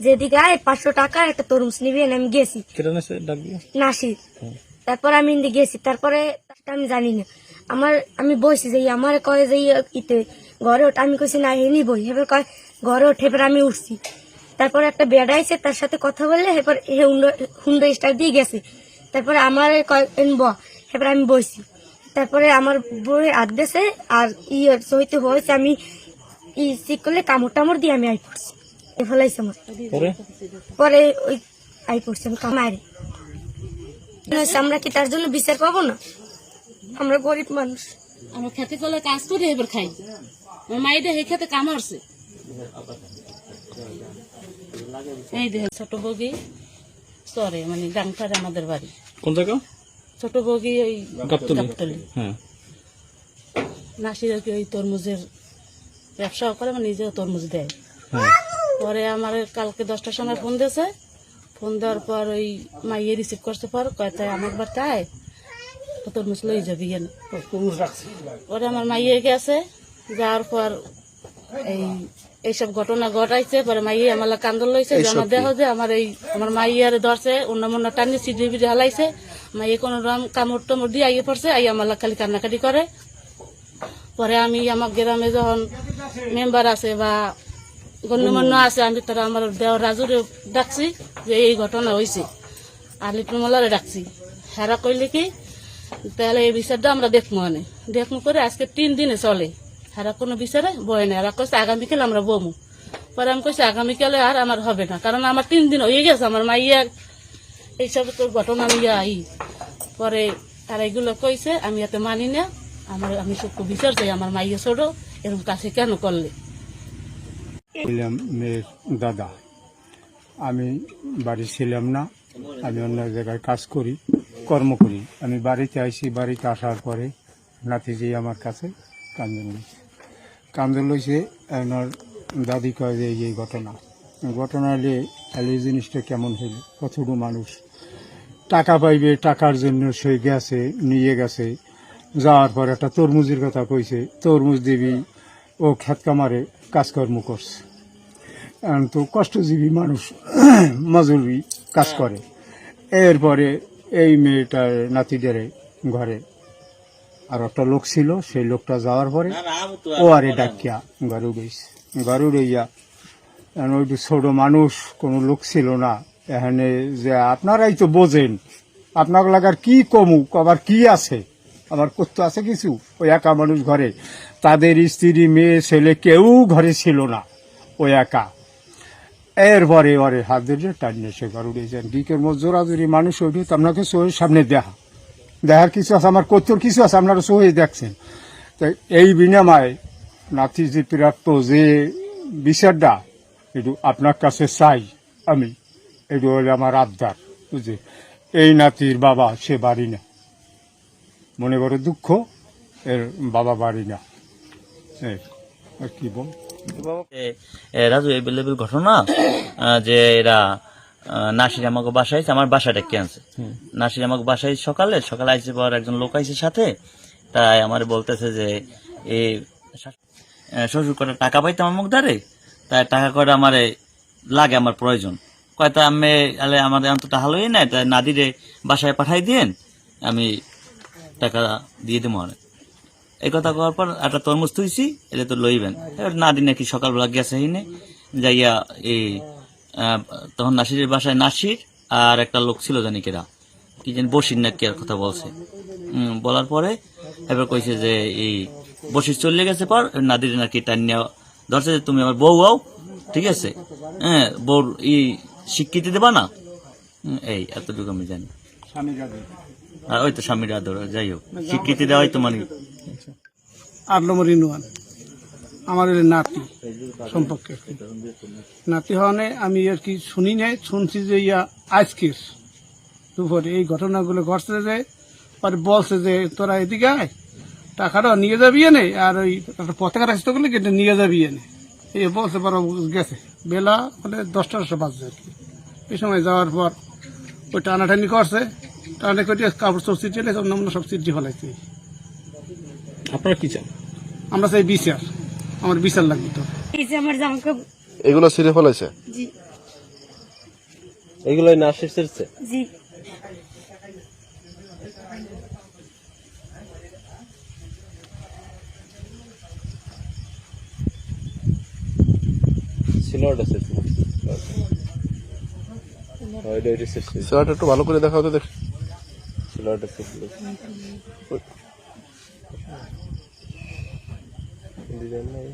যেদিকে আয় পাঁচশো টাকা একটা তরমুজ নিবি আমি গেছি। নাসির। তারপর আমি গেছি তারপরে আমি জানি না। আমার আমি বসি যে আমার কয়ে যে ইতে ঘরে ওঠ আমি কইছি না এনি বই এবার কয় ঘরে ওঠে এবার আমি উঠছি। তারপরে একটা বেড আইছে তার সাথে কথা বললে এবার হে হুন্ডা স্টার দিয়ে গেছে। তারপরে আমার কয় ব। এবার আমি বসি তারপরে আমার হাত গেছে আর ইয়ে সহিতে হয়েছে আমি ই চিক করলে কামড় টামড় দিয়ে আমি আই পড়ছি। ফেলাইছে আমার। পরে? পরে ওই আই পড়ছি আমি আমরা কি তার জন্য বিচার পাবো না? আমরা গরিব মানুষ। আমরা খেতে করলে কাজ করে এবার খাই। আমার মাইটা হে খেতে কামারছে এই দেখ ছোট বগি চরে মানে গাংটারে আমাদের বাড়ি। কোন জায়গা? ছোট বগি ওই গাবতলী। হ্যাঁ। নাসির কি ওই তরমুজের ব্যবসাও করে মানে নিজেও তরমুজ দেয়। হ্যাঁ। পরে আমার কালকে দশটার সময় ফোন দিয়েছে। ফোন দেওয়ার পর ওই মাইয়ে রিসিভ করতে পর কয়টা আমার বাড়িতে আয় তো তরমুজ লই যাবি কেন? পরে আমার মাইয়ে গেছে। যাওয়ার পর এই এইসব ঘটনা ঘটাইছে। পরে মাইয়ে আমার কান্দল লইছে। যে আমার দেহ যে আমার এই আমার মাইয়ার ধরছে অন্য মন্য টানি সিডি বিডি হালাইছে। মাইয়ে কোনো রকম কামড় টামড় দিয়ে আইয়ে পড়ছে। আই আমার খালি কান্নাকাটি করে। পরে আমি আমার গ্রামে যখন মেম্বার আছে বা গণ্যমান্য আছে, আমি তারা আমার দেওয়ার রাজুরে ডাকছি যে এই ঘটনা হয়েছে আর লিটনমালারে ডাকছি। হেরা কইলে কি, তাহলে এই বিচারটা আমরা দেখব মানে দেখব করে আজকে তিন দিনে চলে। হেরা কোনো বিচারে বয় না এরা কইছে, আগামীকাল আমরা বমু। পরে আমি কইছি, আগামীকালে আর আমার হবে না। কারণ আমার তিন দিন হয়ে গেছে, আমার মাইয়া এইসব তো ঘটনা নিয়ে আই। পরে তারা এগুলো কইছে, আমি এত মানি না। আমার, আমি সত্য বিচার চাই, আমার মাইয়া ছোট এরকম কাছে কেন করলে? ছিলাম মেয়ের দাদা, আমি বাড়ি ছিলাম না, আমি অন্য জায়গায় কাজ করি, কর্ম করি। আমি বাড়িতে আসি বাড়িতে আসার পরে নাতিজি আমার কাছে কান্দন লইছে। কান্দন লইছে, আমার দাদি কয় যে এই এই ঘটনা। ঘটনা হলে, তাহলে এই জিনিসটা কেমন হইল? কতটুকু মানুষ টাকা পাইবে, টাকার জন্য সে গেছে, নিয়ে গেছে। যাওয়ার পর একটা তরমুজের কথা কইছে তরমুজ দেবী ও খেত কামারে কাজকর্ম করছে। তো কষ্টজীবী মানুষ মজুরি কাজ করে। এরপরে এই মেয়েটার নাতিদের ঘরে আর একটা লোক ছিল সেই লোকটা যাওয়ার পরে ও আরে ডাকিয়া ঘরে উড়েছে ঘরে রইয়া ওইটু ছোট মানুষ কোনো লোক ছিল না। এখানে যে আপনারাই তো বোঝেন আপনার লাগার কি কমুক আবার কি আছে? আবার করতে আছে কিছু? ওই একা মানুষ ঘরে। তাদের স্ত্রী, মেয়ে, ছেলে কেউ ঘরে ছিল না। ওই একা। এরপরে ওরে হাত ধরে টানিয়ে সে ঘর উঠেছেন দিকের মধ্যে জোরাজুরি মানুষ ওইটু তো আপনাকে চোখের সামনে দেখা। দেখার কিছু আছে? আমার কত্তর কিছু আছে? আপনারা চোখে দেখছেন। তো এই বিনিময়ে নাতি যে প্রাপ্ত যে বিচারটা একটু আপনার কাছে চাই আমি। একটু হলে আমার আবদার বুঝে এই নাতির বাবা, সে বাড়ি না মনে বড় দুঃখ এর বাবা বাড়ি না। আর কি বল? এ, এ, রাজু এভেলেবেল ঘটনা যে এরা নাসির আমাকে বাসায় আমার বাসাটা কে আনছে। নাসির আমাকে বাসায় সকালে সকালে আইসে পর একজন লোক আইসে সাথে তাই আমার বলতেছে যে এই শাশ- শ্বশুর করে টাকা পাইতে আমার মুখ ধারে তাই টাকা করে আমার লাগে আমার প্রয়োজন। কয়টা আমি আলে আমাদের অন্তত হালোই নাই তাই নাদিরে বাসায় পাঠাই দিয়েন আমি টাকা দিয়ে দেবো অনেক। এই কথা কওয়ার পর একটা তরমুজ তুইছি, এটা তো লইবেন। এবার না দিন নাকি সকালবেলা গেছে হিনে যাইয়া এই তখন নাসিরের বাসায় নাসির আর একটা লোক ছিল জানি কেরা, কি জানি বসির নাকি আর কথা বলছে। বলার পরে এবার কইছে যে এই বসির চলে গেছে পর নাদির নাকি টানিয়া ধরছে যে তুমি আমার বউ আও ঠিক আছে? হ্যাঁ বউর ই স্বীকৃতি দেবা না? এই, এতটুকু আমি জানি। আর ওই তো স্বামীর আদর যাই হোক স্বীকৃতি দেওয়াই তো মানে আট নম্বর ইউনিয়ন আমার নাতি সম্পর্কে। আর। নাতি হওয়ানে আমি আর কি শুনি নাই শুনছি যে ইয়া আজকের দুপুরে এই ঘটনাগুলো ঘটছে যে পরে বলছে যে তোরা এদিকে আয় টাকাটা নিয়ে যাবি এনে আর ওই পতাকা রাখতে গেলে কেটে নিয়ে যাবি এনে। এই বলছে পরে গেছে। বেলা মানে দশটার দশটা বাজছে আর কি। এই সময় যাওয়ার পর ওই টানাটানি করছে টানাটানি করে কাপড় সব সিটিয়ে সব নমুনা সব সিটি ফেলাইছে। আপনারা কি চান? আমরা চাই বিচার আমার বিচার লাগবে তো। এই যে আমার জামাকে এগুলো ছিঁড়ে ফেলাইছে? জি। এগুলো নার্সের ছেড়েছে? জি। সিলাটা একটু ভালো করে দেখা হতো দেখ। একটু ডিজাইন নাই